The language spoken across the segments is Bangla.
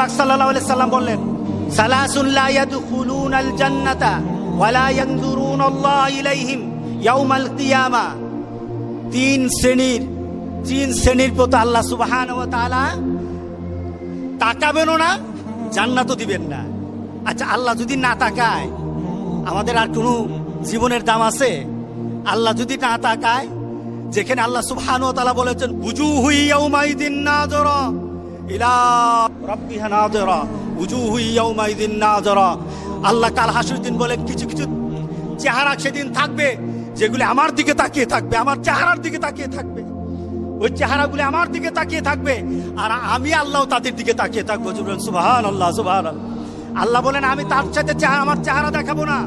পাক আলাইহি সাল্লাম বললেন তিন শ্রেণির তিন শ্রেণির প্রতি আল্লাহ সুবহানাহু ওয়া তাআলা তাকাবেনও না, জান্নাতও দিবেন না। আচ্ছা আল্লাহ যদি না তাকায়, আমাদের আর কোনো জীবনের দাম আছে? আল্লাহ যদি না তাকায়, যেখানে আল্লাহ সুবহান ও তালা বলেছেন বুজু হুই ইয়াউমাইদিন নাজরা। ইলা রাব্বিহা নাজরা বুজু হুই ইয়াউমাইদিন নাজরা আল্লাহ কাল হাসুর দিন বলেন, কিছু কিছু চেহারা সেদিন থাকবে যেগুলি আমার দিকে তাকিয়ে থাকবে, আমার চেহারার দিকে তাকিয়ে থাকবে। ওই চেহারাগুলি আমার দিকে তাকিয়ে থাকবে আর আমি আল্লাহ তাদের দিকে তাকিয়ে থাকব। সুবাহান আল্লাহ সুবাহান আল্লাহ বলেন, আমি তার সাথে আমার চেহারা দেখাবো না।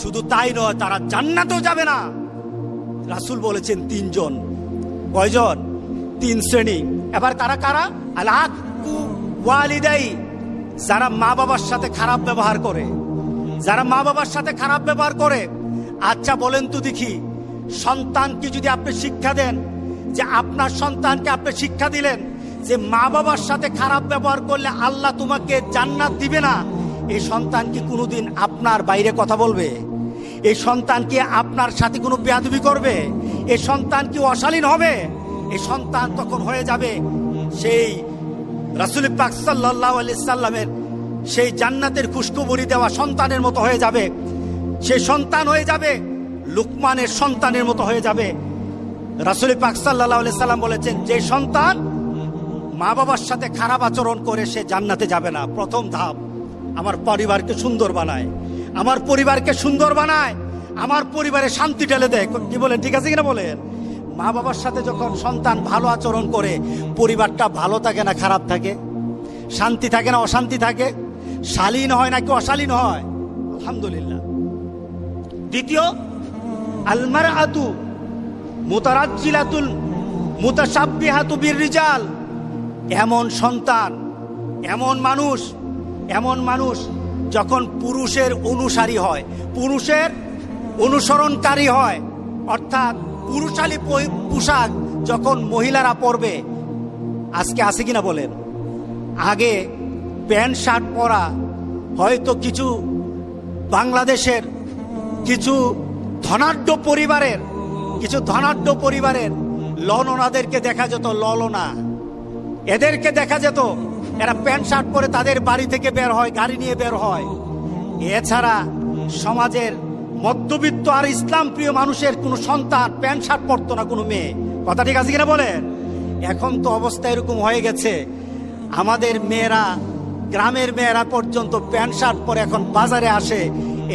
শুধু তাই নয়, তারা জান্নাতেও যাবে না। রাসুল বলেছেন, তিনজন। কয়জন? তিন শ্রেণি। এবার তারা কারা? আল্লাহ ওয়ালিদাই। যারা মা বাবার সাথে খারাপ ব্যবহার করে। যারা মা বাবার সাথে খারাপ ব্যবহার করে। আচ্ছা বলেন তো দেখি, সন্তানকে যদি আপনি শিক্ষা দেন, যে আপনার সন্তানকে আপনি শিক্ষা দিলেন, যে মা বাবার সাথে খারাপ ব্যবহার করলে আল্লাহ তোমাকে জান্নাত দিবে না, এই সন্তান কি কোনোদিন আপনার বাইরে কথা বলবে? এই সন্তান কি আপনার সাথে কোনো বেয়াদবি করবে? এই সন্তান কি অশালীন হবে? এই সন্তান তখন হয়ে যাবে সেই রাসুল পাক সাল্লাহ আলি সাল্লামের সেই জান্নাতের খুশখবরি দেওয়া সন্তানের মতো হয়ে যাবে। সেই সন্তান হয়ে যাবে, লুকমানের সন্তানের মতো হয়ে যাবে। রাসুল পাক সাল্লাহ সাল্লাম বলেছেন, যে সন্তান মা বাবার সাথে খারাপ আচরণ করে সে জান্নাতে যাবে না। প্রথম ধাপ, আমার পরিবারকে সুন্দর বানায়। আমার পরিবারকে সুন্দর বানায়। আমার পরিবারে শান্তি ঢেলে দেয়। কি বলেন, ঠিক আছে কিনা বলেন? মা বাবার সাথে যখন সন্তান ভালো আচরণ করে, পরিবারটা ভালো থাকে না, খারাপ থাকে? শান্তি থাকে না, অশান্তি থাকে? শালীন হয় নাকি অশালীন হয়? আলহামদুলিল্লাহ। দ্বিতীয় আলমার আতু মুতারাজ্জিলাতুল মুতাসাব্বিহাতু রিজাল এমন সন্তান, এমন মানুষ এমন মানুষ যখন পুরুষের অনুসারী হয়, পুরুষের অনুসরণকারী হয়, অর্থাৎ পুরুষালী পোশাক যখন মহিলারা পরবে, আজকে আছে কিনা বলেন? আগে প্যান্ট, শার্ট পরা হয়তো কিছু বাংলাদেশের, কিছু ধনাঢ্য পরিবারের, কিছু ধনাঢ্য পরিবারের ললনাদেরকে দেখা যেত ললনা এদেরকে দেখা যেত, এরা প্যান্ট, শার্ট পরে তাদের বাড়ি থেকে বের হয়, গাড়ি নিয়ে বের হয়। এছাড়া সমাজের মধ্যবিত্ত আর ইসলাম প্রিয় মানুষের কোনো সন্তান প্যান্ট, শার্ট পরতো না কোনো মেয়ে। কথা ঠিক আছে কিনা বলেন? এখন তো অবস্থা এরকম হয়ে গেছে। আমাদের মেয়েরা, গ্রামের মেয়েরা পর্যন্ত প্যান্ট, শার্ট পরে এখন বাজারে আসে।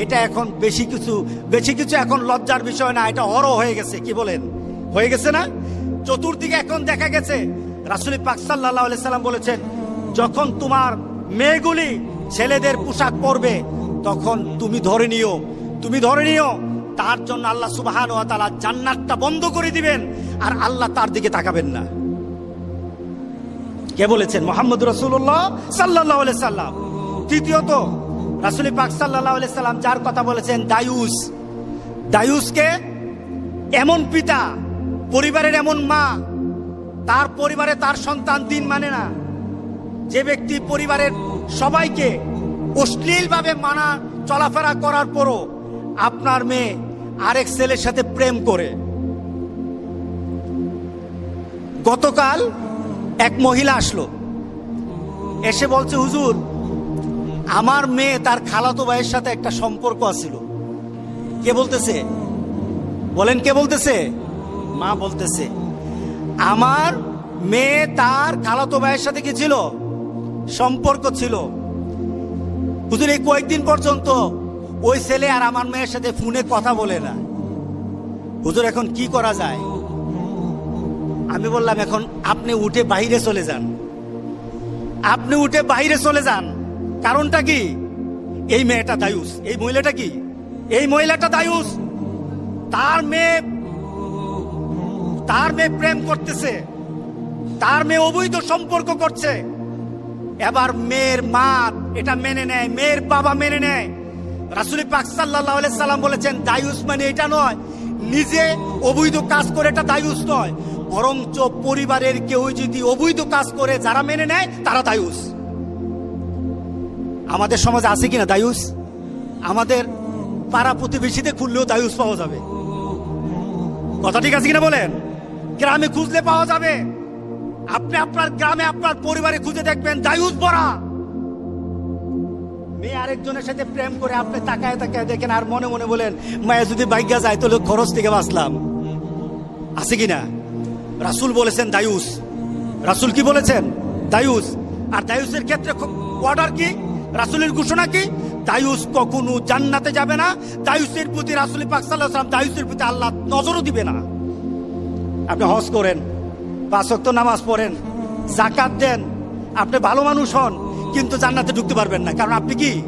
এটা এখন বেশি কিছু বেশি কিছু এখন লজ্জার বিষয় না, এটা অর হয়ে গেছে, কি বলেন? হয়ে গেছে না? চতুর্দিকে এখন দেখা গেছে, রাসুলি পাক সাল্লাহ বলেছেন, যখন তোমার মেয়েগুলি ছেলেদের পোশাক পরবে, তখন তুমি ধরে নিও। তুমি ধরে নিও, তার জন্য আল্লাহ সুবাহান ও তালা জান্নাতটা বন্ধ করে দিবেন, আর আল্লাহ তার দিকে তাকাবেন না। কে বলেছেন? মোহাম্মদ রসুল্লাহ সাল্লাহ সাল্লাম। তৃতীয়ত, রাসুলি পাক সাল্লাহ সাল্লাম যার কথা বলেছেন, দায়ুস। দায়ুসকে এমন পিতা, পরিবারের এমন মা, তার পরিবারে তার সন্তান দিন মানে না। যে ব্যক্তি পরিবারের সবাইকে অশ্লীলভাবে মানা চলাফেরা করার পরও আপনার মেয়ে আরেক ছেলের সাথে প্রেম করে। গতকাল এক মহিলা আসলো। এসে বলছে, হুজুর, আমার মেয়ে তার খালাতো ভাইয়ের সাথে একটা সম্পর্ক আছিল। কে বলতেছে? বলেন কে বলতেছে? মা বলতেছে, আমার মেয়ে তার খালাতো ভাইয়ের সাথে কি ছিল? সম্পর্ক ছিল। হুজুর, এই কয়েকদিন পর্যন্ত ওই ছেলে আর আমার মেয়ের সাথে ফোনে কথা বলে না। হুজুর, এখন কি করা যায়? আমি বললাম, এখন আপনি উঠে বাইরে চলে যান। আপনি উঠে বাইরে চলে যান। কারণটা কি? এই মেয়েটা দায়ুস। এই মহিলাটা কি? এই মহিলাটা দায়ুস। তার মেয়ে তার মেয়ে প্রেম করতেছে। তার মেয়ে অবৈধ সম্পর্ক করছে। এবার মেয়ের মা এটা মেনে নেয়, মেয়ের বাবা মেনে নেয়। রাসুলি পাক সাল্লাহ সাল্লাম বলেছেন, দায়ুস মানে এটা নয়, নিজে অবৈধ কাজ করে এটা দায়ুস নয়। বরঞ্চ পরিবারের কেউ যদি অবৈধ কাজ করে, যারা মেনে নেয়, তারা দায়ুস। আমাদের সমাজে আছে কিনা দায়ুস? আমাদের পাড়া প্রতিবেশীতে খুললেও দায়ুস পাওয়া যাবে। কথা ঠিক আছে কিনা বলেন? গ্রামে খুঁজলে পাওয়া যাবে। আপনি আপনার গ্রামে আপনার পরিবারে খুঁজে দেখবেন, দায়ুস ভরা। মেয়ে আরেকজনের সাথে প্রেম করে আপনি তাকায় তাকায় দেখেন আর মনে মনে বলেন, মায়া যদি বাইকা যায় তাহলে খরচ থেকে বাঁচলাম। আছে কিনা রাসুল বলেছেন, দায়ুস। রাসুল কি বলেছেন? দায়ুস। আর দায়ুসের ক্ষেত্রে অর্ডার কি? রাসুলের ঘোষণা কি? দায়ুস কখনো জান্নাতে যাবে না। দায়ুসের প্রতি রাসুল পাক আলাইহি দায়ুসের প্রতি আল্লাহ নজরও দিবে না। আপনি হজ করেন, পাঁচ নামাজ পড়েন জাকাত দেন, আপনি ভালো মানুষ হন কিন্তু জান্নাতে ঢুকতে পারবেন না। কারণ আপনি কি?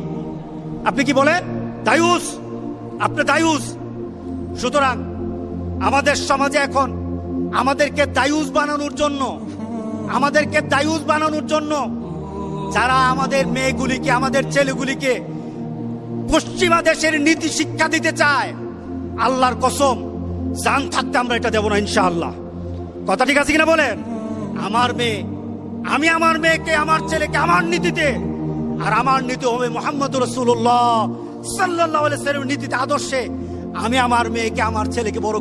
আপনি কি বলেন? দায়ুস! আপনি দায়ুস! সুতরাং আমাদের সমাজে এখন আমাদেরকে দায়ুস বানানোর জন্য, আমাদেরকে দায়ুস বানানোর জন্য যারা আমাদের মেয়েগুলিকে, আমাদের ছেলেগুলিকে পশ্চিমা দেশের নীতি শিক্ষা দিতে চায়, আল্লাহর কসম, জান থাকতে আমরা এটা দেবো না, ইনশাআল্লাহ। কথা ঠিক আছে কিনা বলেন? আমার মেয়ে আমি আমার মেয়েকে, আমার ছেলেকে, আমার নীতিতে। আর আমার নীতি হবে মোহাম্মদ রসুল্লাহ সাল্লাহ নীতিতে, আদর্শে। আমি আমার মেয়েকে, আমার ছেলেকে বড়